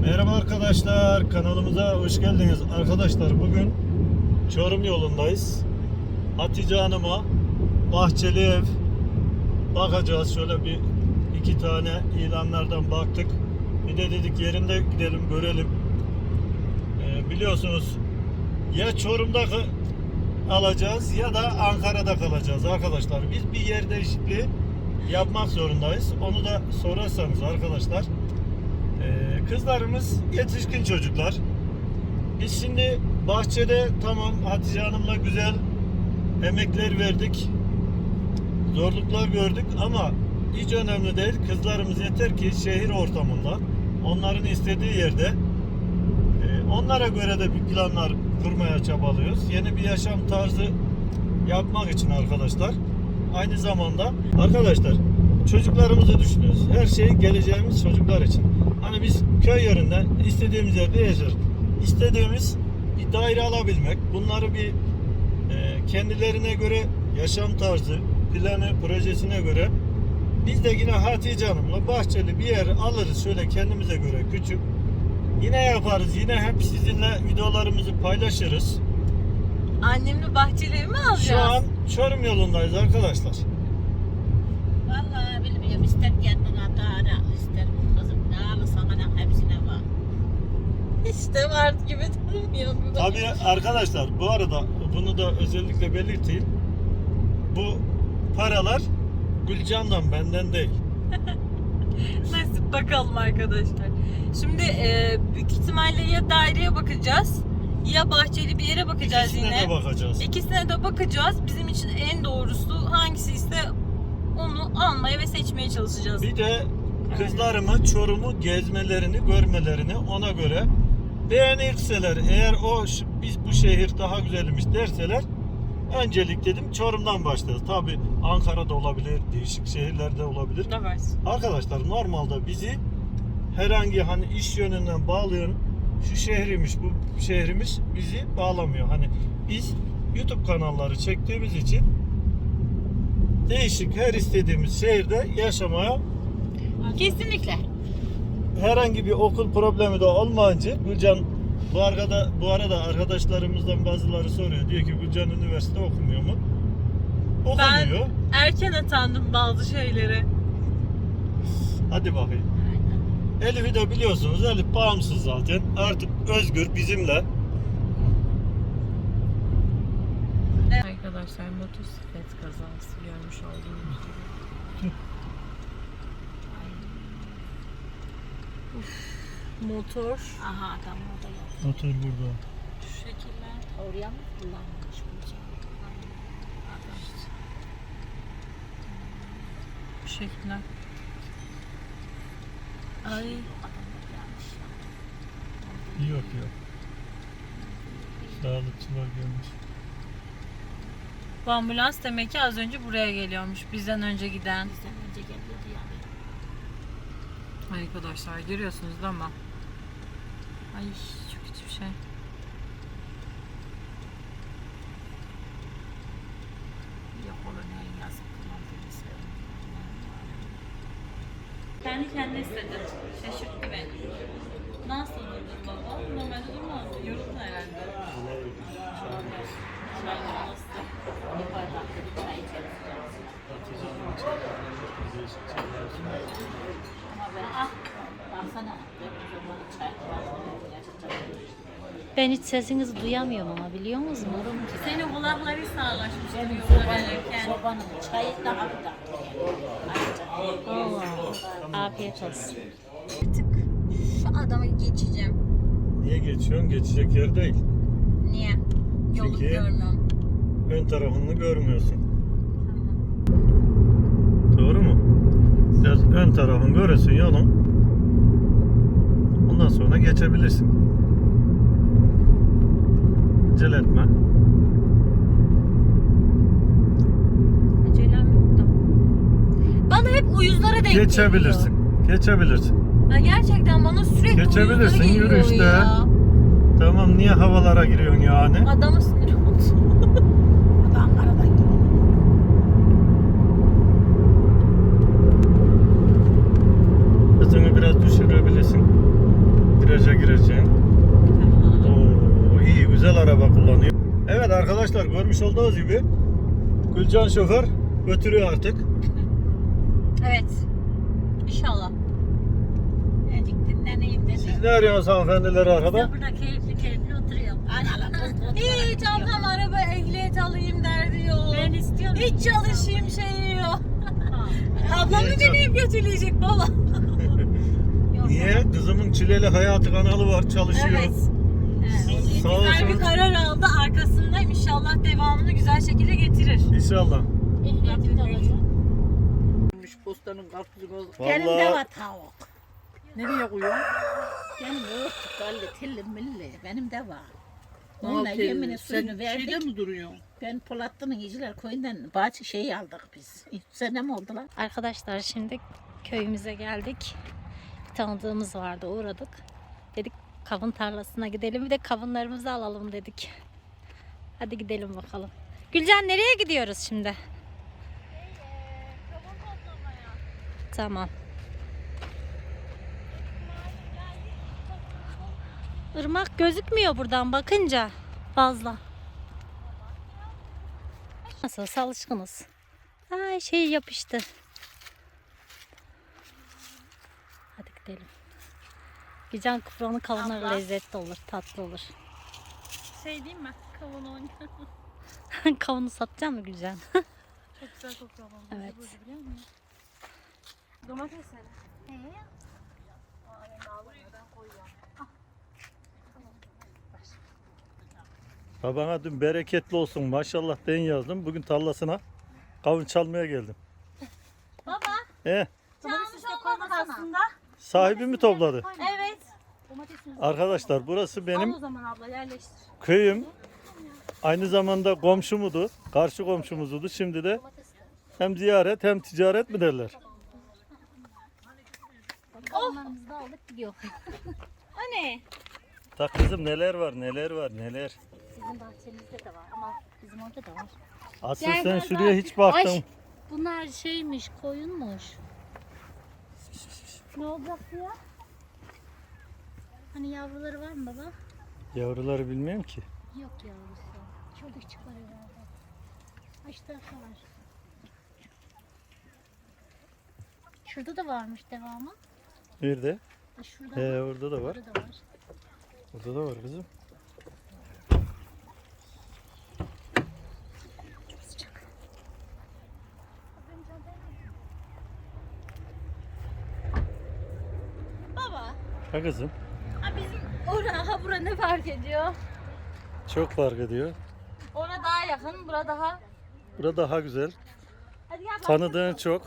Merhaba arkadaşlar, kanalımıza hoş geldiniz. Arkadaşlar bugün Çorum yolundayız. Hatice Hanım'a bahçeli ev bakacağız. Şöyle bir iki tane ilanlardan baktık. Bir de dedik yerinde gidelim görelim. Ee, biliyorsunuz ya Çorum'da alacağız ya da Ankara'da kalacağız arkadaşlar. Biz bir yer değişikliği yapmak zorundayız. Onu da sorarsanız arkadaşlar. Kızlarımız yetişkin çocuklar. Biz şimdi bahçede tamam Hatice Hanım'la güzel emekler verdik. Zorluklar gördük ama hiç önemli değil. Kızlarımız yeter ki şehir ortamında onların istediği yerde e, onlara göre de bir planlar kurmaya çabalıyoruz. Yeni bir yaşam tarzı yapmak için arkadaşlar. Aynı zamanda arkadaşlar çocuklarımızı düşünüyoruz. Her şey geleceğimiz çocuklar için. Hani biz köy yerinde istediğimiz yerde yaşarız. İstediğimiz bir daire alabilmek. Bunları bir e, kendilerine göre yaşam tarzı, planı, projesine göre biz de yine Hatice Hanım'la bahçeli bir yer alırız şöyle kendimize göre küçük. Yine yaparız. Yine hep sizinle videolarımızı paylaşırız. Annemle bahçeleri mi alacağız? Şu an Çorum yolundayız arkadaşlar. Vallahi bilmiyorum ister kendine dara ister kızım ne alırsan ana hepsine var. İşte var gibi durmuyor. Tabii arkadaşlar bu arada bunu da özellikle belirteyim. Bu paralar Gülcan'dan benden değil. Nasip bakalım arkadaşlar. Şimdi e, büyük ihtimalle ya daireye bakacağız ya bahçeli bir yere bakacağız İkisine yine. de bakacağız. İkisine de bakacağız. Bizim için en doğrusu hangisi ise onu almaya ve seçmeye çalışacağız. Bir de kızlarıma Çorum'u gezmelerini, görmelerini ona göre beğenirseler eğer o biz bu şehir daha güzelmiş derseler öncelik dedim Çorum'dan başlarız. Tabi Ankara'da olabilir, değişik şehirlerde olabilir. Evet. Arkadaşlar normalde bizi herhangi hani iş yönünden bağlayan şu şehrimiz bu şehrimiz bizi bağlamıyor. Hani biz YouTube kanalları çektiğimiz için değişik her istediğimiz şehirde yaşamaya Kesinlikle. Herhangi bir okul problemi de olmayınca Gülcan bu arada bu arada arkadaşlarımızdan bazıları soruyor. Diyor ki Gülcan üniversite okumuyor mu? Okumuyor. Erken atandım bazı şeylere. Hadi bakayım. Elif'i de biliyorsunuz. Elif bağımsız zaten. Artık özgür bizimle. Arkadaşlar motosiklet kazası görmüş olduğunuz gibi. motor Aha adam orada yok. Otur burada. şu şekilde. Oraya mı kullanmış bu Adam Bu şekilde. Ay yanlış yaptı. Yok yok. Sağlıkçılar gelmiş. bu ambulans demek ki az önce buraya geliyormuş. Bizden önce giden. Bizden önce geliyordu yani. Arkadaşlar görüyorsunuz değil mi? Ay çok kötü bir şey. Söylüyorum. Kendi kendine istedi. Şaşırttı beni. Nasıl durdu baba? Normalde durmaz. Yoruldu herhalde. Çay içeriz. Ben hiç sesinizi duyamıyorum ama biliyor musunuz? Senin kulakları sağlaşmış duruyorlar verirken. Sobanın çayı daha bir. Ayrıca. Afiyet olsun. Artık şu adamı geçeceğim. Niye geçiyorsun? Geçecek yer değil. Niye? Yolu Çünkü- görmüyorum. Ön tarafını görmüyorsun. Ön tarafını görürsün yolun. Ondan sonra geçebilirsin. Acele etme. Acelem yok da. Bana hep uyuzlara denk geliyor. Geçebilirsin. Geçebilirsin. Ya gerçekten bana sürekli Geçebilirsin, uyuzlara geliyor yürü işte. ya. Tamam niye havalara giriyorsun yani? Adamı sinir oldu. O da Ankara'dan geliyor. Hızını biraz düşürebilirsin. Biraz arkadaşlar görmüş olduğunuz gibi Gülcan şoför götürüyor artık. Evet. İnşallah. Azıcık dinleneyim dedim. Siz ne arıyorsunuz hanımefendiler arkada? Burada keyifli keyifli oturuyorum. Hiç ablam araba ehliyet alayım derdi yok. Ben istiyorum. Hiç çalışayım şeyi yok. Ablam mı beni götürülecek baba? Niye? Kızımın çileli hayatı kanalı var çalışıyor. Evet. Sağ Güzel bir olsun. karar aldı. Arkasındayım. İnşallah devamını güzel şekilde getirir. İnşallah. Ehliyetim de alacağım. Postanın karpuzu bozuk. Benim de var tavuk. Nereye koyuyorsun? Benim yok galli tilli milli. Benim de var. Onunla yemini Sen suyunu verdik. şeyde mi duruyorsun? Ben Polatlı'nın İciler köyünden bahçe şeyi aldık biz. İlk sene mi oldu lan? Arkadaşlar şimdi köyümüze geldik. Bir tanıdığımız vardı uğradık. Kavun tarlasına gidelim bir de kavunlarımızı alalım dedik. Hadi gidelim bakalım. Gülcan nereye gidiyoruz şimdi? Tamam. Irmak gözükmüyor buradan bakınca fazla. Nasıl alışkınız. Ay şey yapıştı. Hadi gidelim. Güzel kıvranı kavunları Abla. lezzetli olur, tatlı olur. Şey diyeyim mi? Kavun oynuyor. Kavunu satacak mı Gülcan? Çok güzel kokuyor ama. Evet. biliyor musun? Domatesler. Babana dün bereketli olsun maşallah den yazdım. Bugün tarlasına kavun çalmaya geldim. Baba. E, Çalmış olmadı aslında. Sahibi mi topladı? Evet. Arkadaşlar burası Al benim o zaman abla yerleştir. köyüm. Aynı zamanda komşumudu. Karşı komşumuzdu. Şimdi de hem ziyaret hem ticaret mi derler? Kavunlarımızı da aldık gidiyor. Tak kızım neler var neler var neler. Sizin bahçenizde de var ama bizim orada da var. Asıl sen şuraya hiç baktın. Bunlar şeymiş, koyunmuş. Ne olacak ya? Hani yavruları var mı baba? Yavruları bilmiyorum ki. Yok yavrusu. Çok küçük var herhalde. Kaç tarafa var? Şurada da varmış devamı. Nerede? Ha, Şurada He var. orada da var. Burada da var. Orada da var kızım. Baba. Ha kızım. Ha bizim ora ha bura ne fark ediyor? Çok fark ediyor. Ora daha yakın, bura daha. Burada daha güzel. Hadi gel. Tanıdığın çok.